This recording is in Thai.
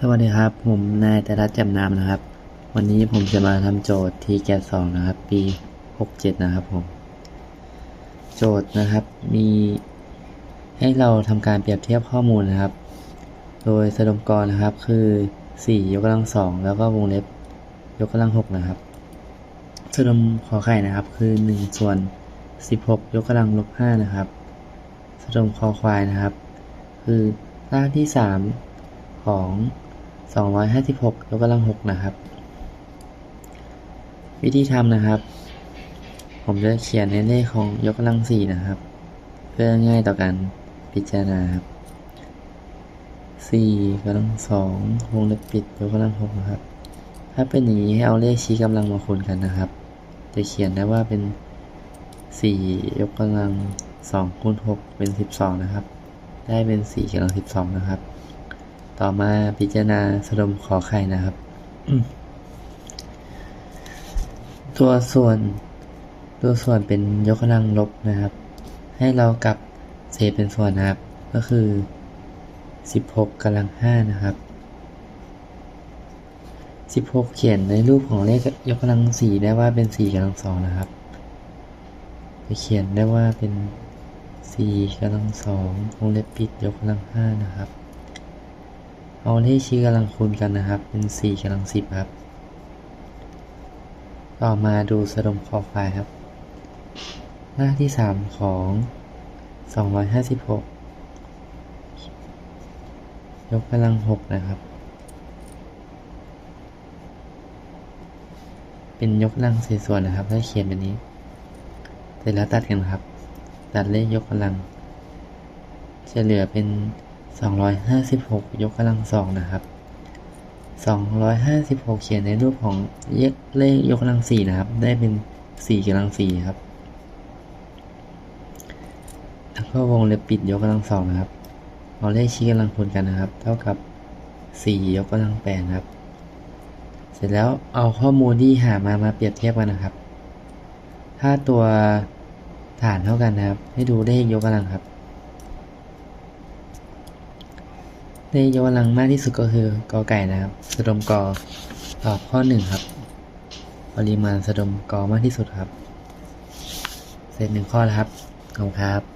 สวัสดีครับ ผมนายแต่รัฐจำนามนะครับ วันนี้ผมจะมาทำโจทย์ทีแกสองนะครับ ปีหกเจ็ดนะครับผม โจทย์นะครับมีให้เราทำการเปรียบเทียบข้อมูลนะครับ โดยสดมกรนะครับคือสี่ยกกำลังสองแล้วก็วงเล็บยกกำลังหกนะครับสดมขอไข่นะครับ คือหนึ่งส่วนสิบหกยกกำลังลบห้านะครับสดมคอควายนะครับ คือรากที่สามของ 256ยกกำลัง6นะครับ วิธีทำนะครับ ผมจะเขียนในเลขของยกกำลัง4นะครับ เพื่อง่ายต่อการพิจารณาครับ4กำลัง2วงเล็บปิดยกกำลัง6นะครับ ถ้าเป็นอย่างนี้ให้เอาเลขชี้กำลังมาคูณกันนะครับ จะเขียนได้ว่าเป็น 4 ยกกำลัง2คูณ6เป็น 12 นะครับ ได้เป็น4กำลัง12 นะครับ ต่อมาพิจารณาสะดมขอไข่นะครับ ตัวส่วนตัวส่วนเป็นยกกำลังลบนะครับ ให้เรากลับเศษเป็นส่วนนะครับ ก็คือ 16กำลัง5นะครับ 16 เขียนในรูปของเลขยกกำลัง 4 ได้ว่าเป็น 4กำลัง2นะครับจะเขียนได้ว่าเป็น4กำลัง2วงเล็บปิดยกกำลัง5นะครับ เอาเลขชี้กำลังคูณกันนะครับ เป็น4กำลัง10ครับ ต่อมาดูสะดมคอควายครับ หน้าที่ 3 ของ 256 ยกกำลัง 6 นะครับ เป็นยกกำลังเศษส่วนนะครับถ้เขียนแบบนี้ เสร็จแล้วตัดกันครับ ตัดเลขยกกำลัง จะเหลือเป็น 256 ยกกำลังสองนะครับ 256 เขียนในรูปของเลขยกกำลังสี่นะครับ ได้เป็น4กำลังสี่ครับ แล้วก็วงเล็บปิดยกกำลังสองนะครับ เอาเลขชี้กำลังคูณกันนะครับ เท่ากับ4ยกกำลังแปดครับ เสร็จแล้วเอาข้อมูลที่หามามาเปรียบเทียบกันนะครับ ถ้าตัวฐานเท่ากันนะครับ ให้ดูเลขยกกำลังครับ ในเยกกำลังมากที่สุดก็คือกอไก่นะครับสะดมกอตอบข้อหนึ่งครับ ปริมาณสะดมกอมากที่สุดครับ เสร็จหนึ่งข้อแล้วครับขอบคุณครับ